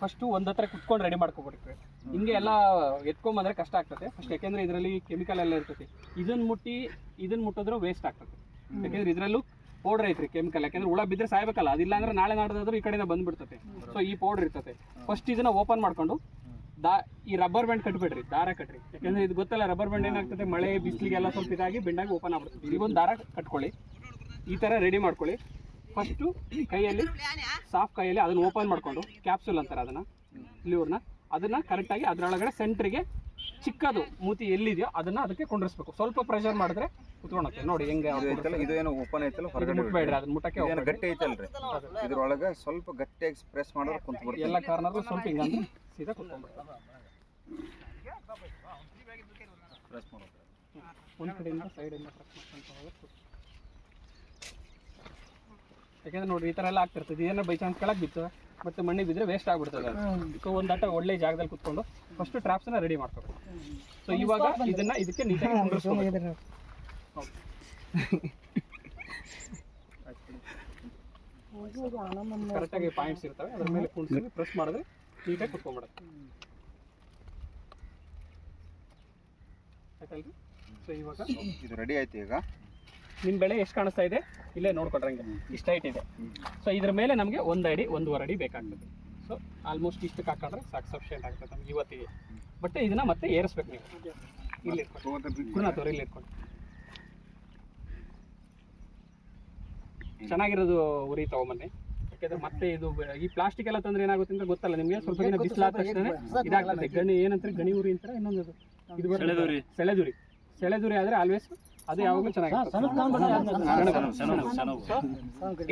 First ಒಂದ್ ಹತ್ರ ಕುತ್ಕೊಂಡು ರೆಡಿ ಮಾಡ್ಕೊಬಿಡ್ತೀವಿ ಹಿಂಗೆ ಎಲ್ಲ ಎತ್ಕೊಂಬಂದ್ರೆ ಕಷ್ಟ ಆಗ್ತದೆ. ಫಸ್ಟ್ ಯಾಕೆಂದ್ರೆ ಇದರಲ್ಲಿ ಕೆಮಿಕಲ್ ಎಲ್ಲ ಇರ್ತೈತಿ ಇದನ್ನ ಮುಟ್ಟಿ ಇದನ್ನ ಮುಟ್ಟಿದ್ರೆ ವೇಸ್ಟ್ ಆಗ್ತದೆ. ಯಾಕೆಂದ್ರೆ ಇದರಲ್ಲೂ ಪೌಡರ್ ಐತ್ರಿ ಕೆಮಿಕಲ್ ಯಾಕೆಂದ್ರೆ ಹುಳ ಬಿದ್ರೆ ಸಾಯ್ಬೇಕಲ್ಲ, ಅದಿಲ್ಲ ಅಂದ್ರೆ ನಾಳೆ ನಾಡ್ದಾದ್ರೂ ಈ ಕಡೆಯಿಂದ ಬಂದ್ಬಿಡ್ತದೆ. ಸೊ ಈ ಪೌಡರ್ ಇರ್ತದೆ. ಫಸ್ಟ್ ಇದನ್ನ ಓಪನ್ ಮಾಡ್ಕೊಂಡು ದಾ, ಈ ರಬ್ಬರ್ ಬ್ಯಾಂಡ್ ಕಟ್ಬಿಡ್ರಿ, ದಾರ ಕಟ್ರಿ. ಯಾಕಂದ್ರೆ ಇದು ಗೊತ್ತಲ್ಲ ರಬ್ಬರ್ ಬ್ಯಾಂಡ್ ಏನಾಗ್ತದೆ? ಮಳೆ, ಬಿಸಿಲಿಗೆಲ್ಲ ಸ್ವಲ್ಪ ಇದಾಗಿ ಬೆಂಡಾಗಿ ಓಪನ್ ಆಗ್ಬಿಡ್ತದೆ. ಇದೊಂದು ದಾರ ಕಟ್ಕೊಳ್ಳಿ. ಈ ತರ ರೆಡಿ ಮಾಡ್ಕೊಳ್ಳಿ. ಫಸ್ಟು ಕೈಯಲ್ಲಿ ಸಾಫ್ಟ್ ಕೈಯಲ್ಲಿ ಅದನ್ನ ಓಪನ್ ಮಾಡ್ಕೊಂಡು ಕ್ಯಾಪ್ಸೂಲ್ ಅಂತಾರೆ ಅದನ್ನ ಲಿವರ್ನ ಅದನ್ನ ಕರೆಕ್ಟಾಗಿ ಅದರೊಳಗಡೆ ಸೆಂಟ್ರಿಗೆ ಚಿಕ್ಕದು ಮೂತಿ ಎಲ್ಲಿದೆಯೋ ಅದನ್ನ ಅದಕ್ಕೆ ಕುಂಡ್ರಿಸ್ಬೇಕು. ಸ್ವಲ್ಪ ಪ್ರೆಷರ್ ಮಾಡಿದ್ರೆ ಕುತ್ಕೊಳತ್ತೆ ನೋಡಿ ಹೆಂಗೆ ಇದೇನು ಐತಲ್ಲ ಇದು ಏನೋ ಓಪನ್ ಐತಲ್ಲ ಹೊರಗೆ ಹೊರಗಡೆ ಮುಟ್ಬೇಡ್ರಿ ಅದನ್ನ ಮುಟ್ಟಕ್ಕೆ ಏನೋ ಗಟ್ಟಿ ಐತಲ್ರಿ. ಇದ್ರೊಳಗೆ ಸ್ವಲ್ಪ ಗಟ್ಟಿಯಾಗಿ ಪ್ರೆಸ್ ಮಾಡಿದ್ರೆ ಕುಂತ ಬಿಡ್ತದೆ ಎಲ್ಲ ಕಾರ್ನರ್ಲು ಸ್ವಲ್ಪ ಹಿಂಗಂದ್ರೆ ಸೀದಾ ಕುತ್ಕೊಂಡ್ಬಿಡ್ತಾರೆ ಪ್ರೆಸ್ ಮಾಡೋದು. ಒಂದು ಕಡೆಯಿಂದ ಸೈಡಿಂದ ಪ್ರೆಸ್ ಮಾಡ್ಕೊಂತ ಹೋದ್ರೆ ಕೂತ್- ಯಾಕೆಂದ್ರೆ ನೋಡಿ ಈ ಥರ ಎಲ್ಲ ಆಗ್ತಿರ್ತದೆ. ಏನೋ ಬೈ ಚಾನ್ಸ್ ಕೆಳಗೆ ಬಿತ್ತು ಮತ್ತೆ ಮಣ್ಣಿಗೆ ಬಿದ್ದರೆ ವೇಸ್ಟ್ ಆಗ್ಬಿಡ್ತದೆ ಸೊ ಒಂದು ಆಟ ಒಳ್ಳೆ ಜಾಗದಲ್ಲಿ ಕುತ್ಕೊಂಡು ಫಸ್ಟ್ ಟ್ರಾಪ್ಸ್ನ ರೆಡಿ ಮಾಡ್ಕೋಬೇಕು ಸೊ ಇವಾಗ ಇದನ್ನ ಇದಕ್ಕೆ ನೀಟಾಗಿ ಕುಂಡ್ರಿಸ್ಕೋಬೇಕು ಕರೆಕ್ಟಾಗಿ ಪಾಯಿಂಟ್ಸ್ ಇರ್ತವೆ. ಅದ್ರ ಮೇಲೆ ಕುಣಿಸಿ ಪ್ರೆಸ್ ಮಾಡಿದ್ರೆ ನೀಟಾಗಿ ಕುತ್ಕೊಂಡ್ಬಿಡುತ್ತೆ. ಆಯ್ತಲ್ರಿ ಸೊ ಇವಾಗ ಇದು ರೆಡಿ ಆಯ್ತು ಈಗ? ನಿಮ್ಮ ಬೆಳೆ ಎಷ್ಟು ಕಾಣಿಸ್ತಾ ಇದೆ? ಇಲ್ಲೇ ನೋಡ್ಕೊಡ್ರಂಗೆ ಇಷ್ಟ ಹೈಟ್ ಇದೆ. ಸೊ ಇದ್ರ ಮೇಲೆ ನಮಗೆ ಒಂದು ಅಡಿ ಒಂದೂವರೆ ಅಡಿ ಬೇಕಾಗ್ತದೆ. ಸೊ ಆಲ್ಮೋಸ್ಟ್ ಇಷ್ಟಕ್ಕೆ ಹಾಕೊಂಡ್ರೆ ಸಾಕು ಸಫಿಷಿಯೆಂಟ್ ಆಗ್ತದೆ ನಮ್ಗೆ ಇವತ್ತಿಗೆ. ಬಟ್ ಇದನ್ನ ಮತ್ತೆ ಏರಿಸ್ಬೇಕು ನೀವು. ಇಲ್ಲಿ ಇಟ್ಕೊಂಡು ಇಲ್ಲಿ ಇಟ್ಕೊಂಡು ಚೆನ್ನಾಗಿರೋದು ಉರಿ ತಗೊಂಬನ್ನಿ. ಯಾಕಂದ್ರೆ ಮತ್ತೆ ಇದು ಈ ಪ್ಲಾಸ್ಟಿಕ್ ಎಲ್ಲ ತಂದ್ರೆ ಏನಾಗುತ್ತೆ ಅಂತ ಗೊತ್ತಲ್ಲ ನಿಮಗೆ? ಸ್ವಲ್ಪ ದಿನ ಬಿಸಿಲಾದ ತಕ್ಷಣ ಇದಾಗ್ತದೆ. ಗಣಿ ಏನಂತಾರೆ? ಗಣಿ ಉರಿ ಅಂತಾರೆ ಇನ್ನೊಂದು ಅದು. ಇದು ಸೆಳೆದುರಿ. ಸೆಳೆದುರಿ. ಸೆಳೆದುರಿ ಆದ್ರೆ ಆಲ್ವೇಸ್ ಅದು ಯಾವಾಗಲೂ ಚೆನ್ನಾಗಿ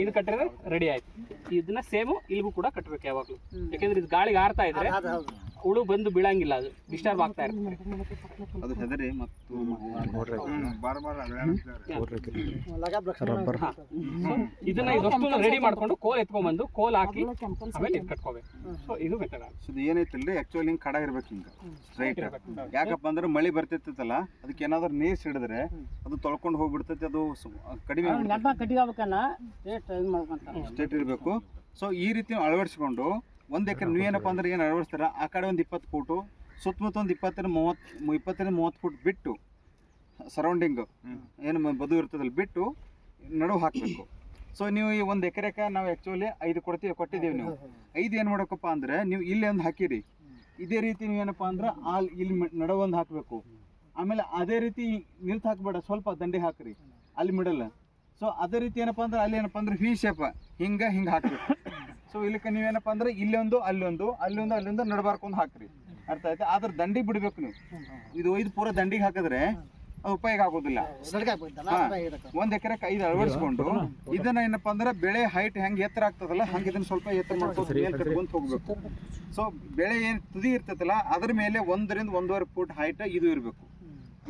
ಇದು ಕಟ್ಟಿದ್ರೆ ರೆಡಿ ಆಯ್ತು. ಇದನ್ನ ಸೇಮು ಇಲ್ಲಿಗೂ ಕೂಡ ಕಟ್ಟಬೇಕು ಯಾವಾಗಲೂ. ಯಾಕಂದ್ರೆ ಇದು ಗಾಳಿಗೆ ಆರ್ತಾ ಇದ್ರೆ ಹುಳು ಬಂದು ಬೀಳಂಗಿಲ್ಲ ಅದು ಡಿಸ್ಟರ್ಬ್ ಆಗ್ತಾ ಇರ್ತದೆ ಅದು ಹೆದರಿ ಮತ್ತು ಹಾ. So, ಇದನ್ನ ಇದಷ್ಟು ರೆಡಿ ಮಾಡ್ಕೊಂಡು ಕೋಲ್ ಎತ್ಕೊಂಡ್ಬಂದು ಕೋಲ್ ಹಾಕಿ ಆಮೇಲೆ ಇದು. ಕಟ್ಕೋಬೇಕು. ಸೊ ಇದು ಮೆಥಡ್ ಇದು ಏನೈತಿಲ್ರಿ ಆಕ್ಚುಲಿ ಹಿಂಗೆ ಕಡ ಇರ್ಬೇಕು ಹಿಂಗೆ. ಸ್ಟ್ರೈಟ್ ಯಾಕಪ್ಪ ಅಂದ್ರೆ ಮಳೆ ಬರ್ತಿರ್ತೈತಲ್ಲ ಅದಕ್ಕೆ ಏನಾದ್ರೂ ನೀರ್ ಸಿಡಿದ್ರೆ ಅದು ತೊಳ್ಕೊಂಡು ಹೋಗ್ಬಿಡ್ತೈತಿ ಅದು ಸು- ಕಡಿಮೆ ಟೇಸ್ಟ್ ಇದು ಸ್ಟೇಟ್ ಇರಬೇಕು. ಸೊ ಈ ರೀತಿ ಅಳವಡಿಸ್ಕೊಂಡು ಒಂದ್ ಎಕರೆ ನೀವೇನಪ್ಪ ಅಂದ್ರೆ? ಏನು ಅಳವಡಿಸ್ತಾರ? ಆ ಕಡೆ ಒಂದು ಇಪ್ಪತ್ತು ಫೂಟು ಸುತ್ತಮುತ್ತ ಒಂದು ಇಪ್ಪತ್ತರಿಂದ ಮೂವತ್ತು ಇಪ್ಪತ್ತರಿಂದ ಮೂವತ್ತು ಫೂಟ್ ಬಿಟ್ಟು ಸರೌಂಡಿಂಗು ಏನು ಬದು ಇರ್ತದಲ್ಲ ಬಿಟ್ಟು ನಡುವು ಹಾಕಬೇಕು. ಸೊ ನೀವು ಈ ಒಂದು ಎಕರೆಕ ನಾವು ಆ್ಯಕ್ಚುಲಿ ಐದು ಕೊಡ್ತೀವಿ ಕೊಟ್ಟಿದ್ದೀವಿ ನೀವು. ಐದು ಏನು ಮಾಡಬೇಕಪ್ಪ ಅಂದ್ರೆ ನೀವು ಇಲ್ಲಿ ಒಂದು ಹಾಕಿರಿ. ಇದೇ ರೀತಿ ನೀವು ಏನಪ್ಪ ಅಂದ್ರೆ ಅಲ್ಲಿ ಇಲ್ಲಿ ನಡುವ ನಡುವೆ ಒಂದು ಹಾಕಬೇಕು. ಆಮೇಲೆ ಅದೇ ರೀತಿ ನಿಲ್ತು ಹಾಕಬೇಡ ಸ್ವಲ್ಪ ದಂಡಿ ಹಾಕ್ರಿ. ಅಲ್ಲಿ ಮಿಡಲ್ ಸೊ ಅದೇ ರೀತಿ ಏನಪ್ಪ ಅಂದ್ರೆ ಅಲ್ಲಿ ಏನಪ್ಪ ಅಂದ್ರೆ ವಿ ಶೇಪ್ ಹಿಂಗ ಹಿಂಗೆ ಹಾಕ್ಬೇಕು. ಸೊ ಇಲ್ಲಿಕ್ಕೆ ನೀವೇನಪ್ಪ ಅಂದ್ರೆ ಇಲ್ಲೊಂದು ಅಲ್ಲೊಂದು ಅಲ್ಲೊಂದು ಅಲ್ಲೊಂದು ನಡಬಾರ್ಕೊಂಡು ಹಾಕ್ರಿ. ಅರ್ಥ ಆಯ್ತಾ? ಆದ್ರ ದಂಡಿ ಬಿಡ್ಬೇಕು ನೀವು. ಇದು ಒಯ್ದು ಪೂರ ದಂಡಿಗೆ ಹಾಕಿದ್ರೆ ಅದು ಉಪಯೋಗ ಆಗೋದಿಲ್ಲ. ಒಂದ್ ಎಕರೆ ಐದು ಅಳವಡಿಸ್ಕೊಂಡು ಇದನ್ನ ಏನಪ್ಪಾ ಅಂದ್ರೆ ಬೆಳೆ ಹೈಟ್ ಹೆಂಗ್ ಎತ್ತರ ಆಗ್ತದಲ್ಲ ಹಂಗೆ ಇದನ್ನ ಸ್ವಲ್ಪ ಎತ್ತರ ಮಾಡ್ಕೊಂಡು ಹೋಗ್ಬೇಕು. ಸೊ ಬೆಳೆ ಏನ್ ತುದಿ ಇರ್ತೈತಲ್ಲ ಅದ್ರ ಮೇಲೆ ಒಂದರಿಂದ ಒಂದೂವರೆ ಫೂಟ್ ಹೈಟ್ ಇದು ಇರಬೇಕು.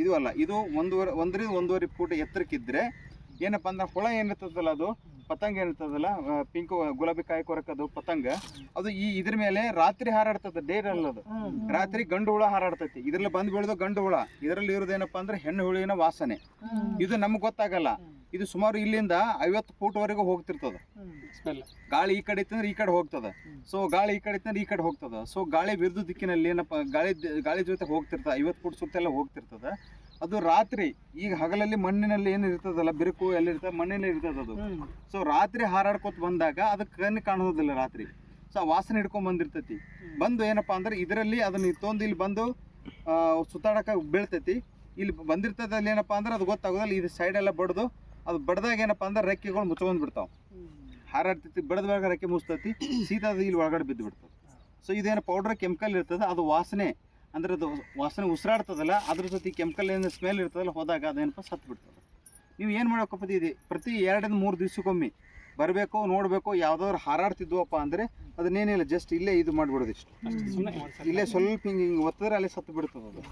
ಇದು ಅಲ್ಲ ಇದು ಒಂದೂವರೆ ಒಂದರಿಂದ ಒಂದೂವರೆ ಫೂಟ್ ಎತ್ತರಕ್ಕಿದ್ರೆ ಏನಪ್ಪಾ ಅಂದ್ರೆ ಹುಳ ಏನಿರ್ತದಲ್ಲ ಅದು ಪತಂಗ ಏನಿರ್ತದಲ್ಲ ಪಿಂಕ್ ಗುಲಾಬಿ ಕಾಯಿ ಕೊರಕದು ಪತಂಗ ಅದು ಈ ಇದ್ರ ಮೇಲೆ ರಾತ್ರಿ ಹಾರಾಡ್ತದ ಡೇ ಅಲ್ಲ ಅದು. ರಾತ್ರಿ ಗಂಡು ಹುಳ ಹಾರಾಡ್ತೈತಿ. ಇದ್ರಲ್ಲಿ ಬಂದ್ ಬೀಳೋದು ಗಂಡು ಹುಳ. ಇದರಲ್ಲಿ ಇರೋದೇನಪ್ಪ ಅಂದ್ರೆ ಹೆಣ್ಣು ಹುಳಿನ ವಾಸನೆ. ಇದು ನಮ್ಗೆ ಗೊತ್ತಾಗಲ್ಲ. ಇದು ಸುಮಾರು ಇಲ್ಲಿಂದ ಐವತ್ತು ಫೂಟ್ ವರೆಗೂ ಹೋಗ್ತಿರ್ತದ. ಸ್ಮೆಲ್ ಗಾಳಿ ಈ ಕಡೆ ಇತ್ತಂದ್ರೆ ಈ ಕಡೆ ಹೋಗ್ತದ. ಸೊ ಗಾಳಿ ಈ ಕಡೆ ಇತ್ತಂದ್ರೆ ಈ ಕಡೆ ಹೋಗ್ತದ. ಸೊ ಗಾಳಿ ವಿರುದ್ಧ ದಿಕ್ಕಿನಲ್ಲಿ ಏನಪ್ಪ ಗಾಳಿ ಗಾಳಿ ಜೊತೆ ಹೋಗ್ತಿರ್ತದ ಐವತ್ತು ಫುಟ್ ಸುತ್ತೆಲ್ಲ ಹೋಗ್ತಿರ್ತದ. ಅದು ರಾತ್ರಿ ಈಗ ಹಗಲಲ್ಲಿ ಮಣ್ಣಿನಲ್ಲಿ ಏನು ಇರ್ತದಲ್ಲ ಬಿರುಕು ಎಲ್ಲಿರ್ತದೆ ಮಣ್ಣಿನಲ್ಲಿ ಇರ್ತದ ಅದು. ಸೊ ರಾತ್ರಿ ಹಾರಾಡ್ಕೊತ ಬಂದಾಗ ಅದು ಕಣ್ಣು ಕಾಣೋದಿಲ್ಲ ರಾತ್ರಿ. ಸೊ ಆ ವಾಸನೆ ಹಿಡ್ಕೊಂಡ್ ಬಂದಿರ್ತೈತಿ. ಬಂದು ಏನಪ್ಪಾ ಅಂದ್ರೆ ಇದರಲ್ಲಿ ಅದನ್ನ ತೊಂದು ಇಲ್ಲಿ ಬಂದು ಸುತ್ತಾಡಕ ಬೀಳ್ತೈತಿ. ಇಲ್ಲಿ ಬಂದಿರ್ತದೆ ಅಲ್ಲಿ ಏನಪ್ಪಾ ಅಂದ್ರೆ ಅದು ಗೊತ್ತಾಗೋದಲ್ಲ ಇದು ಸೈಡ್ ಎಲ್ಲ ಬಡ್ದು ಅದು ಬಡ್ದಾಗ ಏನಪ್ಪಾ ಅಂದ್ರೆ ರೆಕ್ಕೆಗಳು ಮುಚ್ಕೊಂಡ್ ಬಿಡ್ತಾವ. ಹಾರಾಡ್ತೈತಿ ಬಡದ್ವಾಗ ರೆಕ್ಕೆ ಮುಚ್ತೈತಿ ಸೀದಾ ಅದು ಇಲ್ಲಿ ಒಳಗಡೆ ಬಿದ್ದು ಬಿಡ್ತದೆ. ಸೊ ಇದೇನು ಪೌಡರ್ ಕೆಮಿಕಲ್ ಇರ್ತದೆ ಅದು ವಾಸನೆ ಅಂದ್ರೆ ಅದು ವಾಸನೆ ಉಸಿರಾಡ್ತದಲ್ಲ ಅದ್ರ ಜೊತೆ ಕೆಮಿಕಲ್ ಏನು ಸ್ಮೆಲ್ ಇರ್ತದಲ್ಲ ಹೋದಾಗ ಅದೇನಪ್ಪ ಸತ್ತು ಬಿಡ್ತದೆ. ನೀವು ಏನು ಮಾಡೋಕಪ್ಪ ಇದೆ ಪ್ರತಿ ಎರಡರಿಂದ ಮೂರು ದಿವ್ಸಕ್ಕೊಮ್ಮೆ ಬರಬೇಕು ನೋಡಬೇಕು ಯಾವ್ದಾದ್ರು ಹಾರಾಡ್ತಿದ್ವಪ್ಪ ಅಂದರೆ ಅದನ್ನೇನಿಲ್ಲ ಜಸ್ಟ್ ಇಲ್ಲೇ ಇದು ಮಾಡಿಬಿಡೋದು ಇಷ್ಟು. ಇಲ್ಲೇ ಸ್ವಲ್ಪ ಹಿಂಗೆ ಹಿಂಗೆ ಒತ್ತಿದ್ರೆ ಅಲ್ಲೇ ಸತ್ತು ಬಿಡ್ತದೆ ಅದು.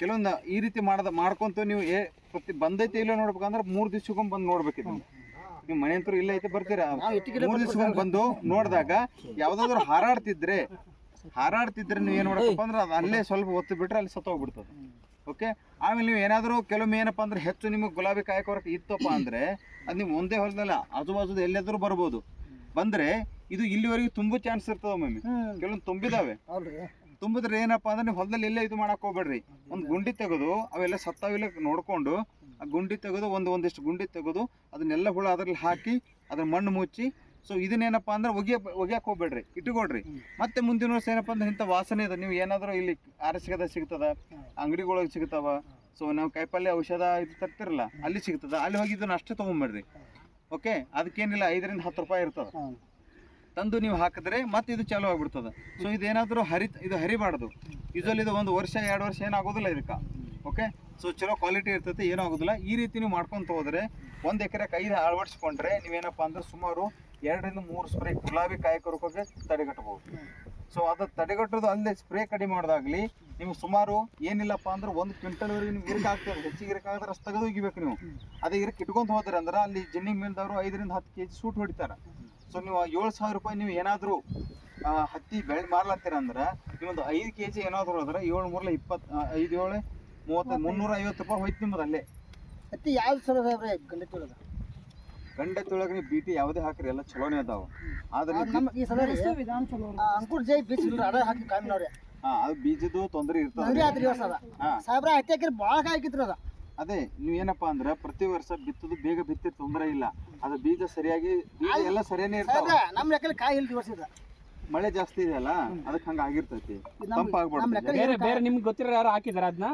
ಕೆಲವೊಂದು ಈ ರೀತಿ ಮಾಡದ ಮಾಡ್ಕೊಂತ ನೀವು ಏ ಪ್ರತಿ ಬಂದೈತೆ ಇಲ್ಲೋ ನೋಡ್ಬೇಕಂದ್ರೆ ಮೂರು ದಿವ್ಸಕ್ಕೊಮ್ಮೆ ಬಂದು ನೋಡ್ಬೇಕಿತ್ತು ನೀವು ಮನೆ ಅಂತೂ ಇಲ್ಲೇ ಐತೆ ಬರ್ತೀರಾ? ಮೂರು ದಿವ್ಸಕ್ಕೊಮ್ಮೆ ಬಂದು ನೋಡಿದಾಗ ಯಾವ್ದಾದ್ರು ಹಾರಾಡ್ತಿದ್ರೆ ಹಾರಾಡ್ತಿದ್ರೆ ನೀವು ಏನು ಮಾಡಬೇಕಪ್ಪ ಅಂದ್ರೆ ಅದು ಅಲ್ಲೇ ಸ್ವಲ್ಪ ಒತ್ತು ಬಿಟ್ರೆ ಅಲ್ಲಿ ಸತ್ತೋಗ್ಬಿಡ್ತದೆ ಓಕೆ ಆಮೇಲೆ ನೀವು ಏನಾದರೂ ಕೆಲವೊಮ್ಮೆ ಏನಪ್ಪ ಅಂದ್ರೆ ಹೆಚ್ಚು ನಿಮಗೆ ಗುಲಾಬಿ ಕಾಯಿ ಕೊರಕ ಇತ್ತಪ್ಪ ಅಂದ್ರೆ ಅದು ನೀವು ಒಂದೇ ಹೊಲದಲ್ಲ ಆಜು ಬಾಜು ಎಲ್ಲೆದ್ರು ಬರ್ಬೋದು. ಬಂದ್ರೆ ಇದು ಇಲ್ಲಿವರೆಗೂ ತುಂಬು ಚಾನ್ಸ್ ಇರ್ತದ ಮಮ್ಮಿ ಕೆಲವೊಂದು ತುಂಬಿದಾವೆ. ತುಂಬಿದ್ರೆ ಏನಪ್ಪ ಅಂದ್ರೆ ನೀವು ಹೊಲದಲ್ಲಿ ಇಲ್ಲೇ ಇದು ಮಾಡಕ್ ಹೋಗ್ಬೇಡ್ರಿ. ಒಂದು ಗುಂಡಿ ತೆಗೆದು ಅವೆಲ್ಲ ಸತ್ತಾವಿಲ್ಲ ನೋಡ್ಕೊಂಡು ಆ ಗುಂಡಿ ತೆಗೆದು ಒಂದು ಒಂದಿಷ್ಟು ಗುಂಡಿ ತೆಗೆದು ಅದನ್ನೆಲ್ಲ ಹುಳ ಅದ್ರಲ್ಲಿ ಹಾಕಿ ಅದ್ರ ಮಣ್ಣು ಮುಚ್ಚಿ ಸೊ ಇದನ್ನೇನಪ್ಪ ಅಂದ್ರೆ ಒಗಿಯ ಒಗಿಯಕ್ಕೆ ಹೋಗ್ಬೇಡ್ರಿ ಇಟ್ಟುಕೊಡ್ರಿ. ಮತ್ತೆ ಮುಂದಿನ ವರ್ಷ ಏನಪ್ಪ ಅಂದ್ರೆ ಇಂಥ ವಾಸನೆ ಇದೆ ನೀವು ಏನಾದರೂ ಇಲ್ಲಿ ಆರಸಿಗದ ಸಿಗ್ತದ ಅಂಗಡಿಗಳೊಳಗೆ ಸಿಗ್ತಾವ. ಸೊ ನಾವು ಕಾಯಿಪಲ್ಲೆ ಔಷಧ ಇದು ತರ್ತಿರಲ್ಲ ಅಲ್ಲಿ ಸಿಗ್ತದ. ಅಲ್ಲಿ ಹೋಗಿ ಇದನ್ನ ಅಷ್ಟೇ ತೊಗೊಂಬೇಡ್ರಿ ಓಕೆ ಅದಕ್ಕೇನಿಲ್ಲ ಐದರಿಂದ ಹತ್ತು ರೂಪಾಯಿ ಇರ್ತದೆ. ತಂದು ನೀವು ಹಾಕಿದ್ರೆ ಮತ್ತೆ ಇದು ಚಾಲು ಆಗ್ಬಿಡ್ತದೆ. ಸೊ ಇದೇನಾದರೂ ಹರಿ ಇದು ಹರಿಬಾರ್ದು. ಯೂಸಲಿ ಇದು ಒಂದು ವರ್ಷ ಎರಡು ವರ್ಷ ಏನಾಗೋದಿಲ್ಲ ಇದಕ್ಕೆ. ಓಕೆ ಸೊ ಚಲೋ ಕ್ವಾಲಿಟಿ ಇರ್ತೈತಿ ಏನೂ ಆಗೋದಿಲ್ಲ. ಈ ರೀತಿ ನೀವು ಮಾಡ್ಕೊಂತ ಹೋದ್ರೆ ಒಂದು ಎಕರೆಗೆ ಕೈ ಅಳವಡಿಸ್ಕೊಂಡ್ರೆ ನೀವೇನಪ್ಪ ಅಂದ್ರೆ ಸುಮಾರು ಎರಡರಿಂದ ಮೂರು ಸ್ಪ್ರೇ ಗುಲಾಬಿ ಕಾಯಿ ಕೊರಕೋಗೆ ತಡೆಗಟ್ಟಬಹುದು. ಸೊ ಅದು ತಡೆಗಟ್ಟೋದು ಅಲ್ಲದೆ ಸ್ಪ್ರೇ ಕಡಿಮೆ ಮಾಡೋದಾಗ್ಲಿ ನಿಮ್ಗೆ ಸುಮಾರು ಏನಿಲ್ಲಪ್ಪ ಅಂದ್ರೆ ಒಂದು ಕ್ವಿಂಟಲ್ವರೆಗೆ ನಿಮ್ಗೆ ಇರಕ್ಕೆ ಆಗ್ತದೆ. ಹೆಚ್ಚಿಗೆ ಇರಕ್ಕೆ ಆಗಿದ್ರೆ ಅಷ್ಟು ತೆಗೆದು ಒಗಿಬೇಕು ನೀವು ಅದೇ ಇರಕ್ಕೆ ಇಟ್ಕೊಂತ ಹೋದ್ರೆ ಅಂದ್ರೆ ಅಲ್ಲಿ ಜಿನ್ನಿಂಗ್ ಮೇಲ್ದವರು ಐದರಿಂದ ಹತ್ತು ಕೆ ಜಿ ಸೂಟ್ ಹೊಡಿತಾರೆ. ಸೊ ನೀವು ಏಳು ಸಾವಿರ ರೂಪಾಯಿ ನೀವು ಏನಾದರೂ ಹತ್ತಿ ಬೆಳೆ ಮಾರ್ಲತ್ತೀರ ಅಂದ್ರೆ ನೀವೊಂದು ಐದು ಕೆ ಜಿ ಏನಾದರೂ ಹೋದ್ರೆ ಏಳು ಮೂರಲೆ ಇಪ್ಪತ್ತು ಐದು ಏಳು ಮೂವತ್ತು ಮುನ್ನೂರ ಐವತ್ತು ರೂಪಾಯಿ ಹೋಯ್ತು ನಿಮ್ಮದು ಅಲ್ಲೇ. ಹತ್ತಿ ಯಾವ್ದು ಸಲ ಗಂಡ ಗಂಡತ್ತೊಳಗೆ ನೀವು ಬೀಟಿ ಯಾವುದೇ ಹಾಕ್ರಿ ಎಲ್ಲ ಚಲೋನೇ ಅದಾವ. ಆದ್ರೆ ನಮ್ಮ ಈ ಸಲ ಅಂಕುರ್ ಜೈ ಬೀಚ್ ಅಡ ಹಾಕಿ ಕಾಯಿನವ್ರಿ ಹಾ ಅದು ಬೀಜದ್ದು ತೊಂದರೆ ಇರ್ತದ. ವರ್ಷ ಅದ. ಸಾಹೇಬ್ರ ಹತ್ತಿ ಹಾಕಿರಿ ಭಾಳ ಕಾಯಿ ಅದ. ಅದೇ ನೀವು ಏನಪ್ಪಾ ಅಂದ್ರೆ ಪ್ರತಿ ವರ್ಷ ಬಿತ್ತದು ಬೇಗ ಬಿತ್ತಿ ತೊಂದರೆ ಇಲ್ಲ. ಅದು ಬೀಜ ಸರಿಯಾಗಿ ಬೀಜ ಎಲ್ಲ ಸರಿಯಾನೇ ಇರ್ತಾವ. ನಮ್ ನಮ್ಮ ಲೆಕ್ಕಲ್ಲಿ ಕಾಯಿ ಇಲ್ರಿ ವರ್ಷ ಇದು. ಮಳೆ ಜಾಸ್ತಿ ಇದೆಯಲ್ಲ ಅದಕ್ಕೆ ಹಂಗ ಆಗಿರ್ತೈತಿ. ತಂಪ ತಂಪು ನಮ್ಮ ಆಗ್ಬಿಡುತ್ತೆ ಲೆಕ್ಕದಲ್ಲಿ ಬೇರೆ ಬೇರೆ ನಿಮ್ಗೆ ಗೊತ್ತಿರೋ ಯಾರು ಹಾಕಿದಾರ ಅದನ್ನ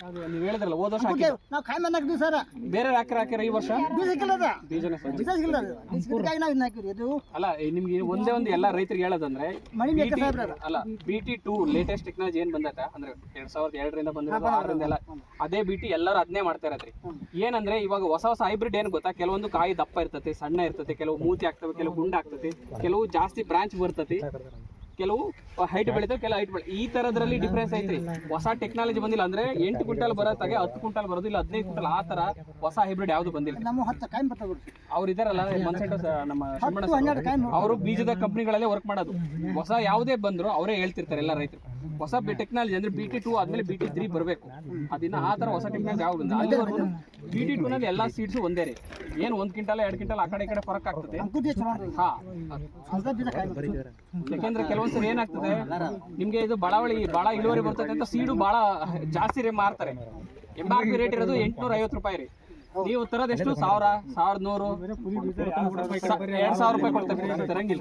ಅದು ನೀವು ಹೇಳಿದ್ರಲ್ಲ ಹೋದ ವರ್ಷ ಅಂಕುರ್ ನಾವು ಕಾಯಿ ಮೇಲೆ ಹಾಕಿದ್ವಿ ಸರ್ ಬೇರೆ ಹಾಕಿರ ಹಾಕಿರ ಈ ವರ್ಷ? ಬೀಜ ಸಿಕ್ಕಿಲ್ಲ ಅದ. ಬೀಜನೇ ಸರ್ ಬೀಜ ಸಿಕ್ಕಿಲ್ಲ ಅದು. ಬೀಜ ನಾವು ಇದನ್ನ ಹಾಕಿವ್ರಿ. ಇದು ಅಲ್ಲ ಈ ನಿಮ್ಗೆ ಒಂದೇ ಒಂದು ಎಲ್ಲ ರೈತರಿಗೆ ಹೇಳೋದಂದ್ರೆ ಮಣಿ ಲೆಕ್ಕ BT ಸಾಹೇಬ್ರ ಅದ. ಅಲ್ಲ B T two latest technology ಏನ್ ಬಂದೈತೆ? ಅಂದ್ರೆ ಎರಡ್ ಸಾವಿರದ ಎರಡರಿಂದ ಬಂದಿರೋದು ಆರರಿಂದ ಎಲ್ಲ. ಅದೇ ಬಿಟಿ ಎಲ್ಲರೂ ಅದನ್ನೇ ಮಾಡ್ತಾ ಇರತ್ರಿ ಏನಂದ್ರೆ ಇವಾಗ ಹೊಸ ಹೊಸ ಹೈಬ್ರಿಡ್ ಏನ್ ಗೊತ್ತಾ? ಕೆಲವೊಂದು ಕಾಯಿ ದಪ್ಪ ಇರ್ತತಿ ಸಣ್ಣ ಇರ್ತತಿ ಕೆಲವು ಮೂತಿ ಆಗ್ತವೆ ಕೆಲವು ಗುಂಡ ಆಗ್ತತಿ ಕೆಲವು ಜಾಸ್ತಿ ಬ್ರಾಂಚ್ ಬರ್ತತಿ. ಕೆಲವು ಹೈಟ್ ಬೆಳಿತಾವೆ ಕೆಲವು ಹೈಟ್ ಬೆಳಿ ಈ ತರದ್ರಲ್ಲಿ ಡಿಫ್ರೆನ್ಸ್ ಐತ್ರಿ. ಹೊಸ ಟೆಕ್ನಾಲಜಿ ಬಂದಿಲ್ಲ ಅಂದ್ರೆ ಎಂಟು ಕ್ವಿಂಟಲ್ ಬರತ್ತಾಗೆ ಹತ್ತು ಕ್ವಿಂಟಲ್ ಬರೋದು ಇಲ್ಲ ಹದಿನೈದು ಕ್ವಿಂಟಲ್ ಆ ತರ ಹೊಸ ಹೈಬ್ರಿಡ್ ಯಾವ್ದು ಬಂದಿಲ್ಲ. ಅವ್ರು ಇದಾರಲ್ಲ ಮನ್ಸೆಂಟ ನಮ್ಮ ಅವರು. ಬೀಜದ ಕಂಪ್ನಿಗಳಲ್ಲೇ ವರ್ಕ್ ಮಾಡೋದು. ಹೊಸ ಯಾವುದೇ ಬಂದ್ರು ಅವರೇ ಹೇಳ್ತಿರ್ತಾರೆ ಎಲ್ಲ ರೈತರು. ಹೊಸ ಟೆಕ್ನಾಲಜಿ ಅಂದ್ರೆ ಬಿ ಟಿ ಟೂ ಆದ್ಮೇಲೆ ಬಿ ಟಿ ತ್ರೀ ಬರಬೇಕು. ಅದನ್ನ ಆ ತರ ಹೊಸ ಟೆಕ್ನಾಲಜಿ ಯಾವ ಬಂದ ಅಲ್ಲಿವರೆಗೂ ಬಿ ಟಿ ಟೂ ನಲ್ಲಿ ಎಲ್ಲಾ ಸೀಡ್ಸ್ ಒಂದೇ ರೀ. ಏನ್ ಒಂದ್ ಕ್ವಿಂಟಲ್ ಎರಡ್ ಕ್ವಿಂಟಲ್ ಆ ಕಡೆ ಈ ಕಡೆ ಫರಕ್ ಆಗ್ತದೆ ಹಾ. ಯಾಕೆಂದ್ರೆ ಕೆಲವೊಂದ್ಸರಿ ಏನಾಗ್ತದೆ? ನಿಮ್ಗೆ ಇದು ಬಡಾವಳಿ ಬಹಳ ಇಳುವರಿ ಬರ್ತದೆ ಅಂತ ಸೀಡು ಬಹಳ ಜಾಸ್ತಿ ರೇ ಮಾರ್ತಾರೆ. ಎಂ ಆರ್ ಪಿ ರೇಟ್ ಇರೋದು ಎಂಟ್ನೂರ ಐವತ್ತು ರೂಪಾಯಿ ರೀ. ನೀವು ತರೋದೆಷ್ಟು? ಸಾವಿರ, ಸಾವಿರದ ನೂರು? ಎರಡ್ ಸಾವಿರ ರೂಪಾಯಿ ಕೊಡ್ತಾರೆ. ತರಂಗಿಲ್ಲ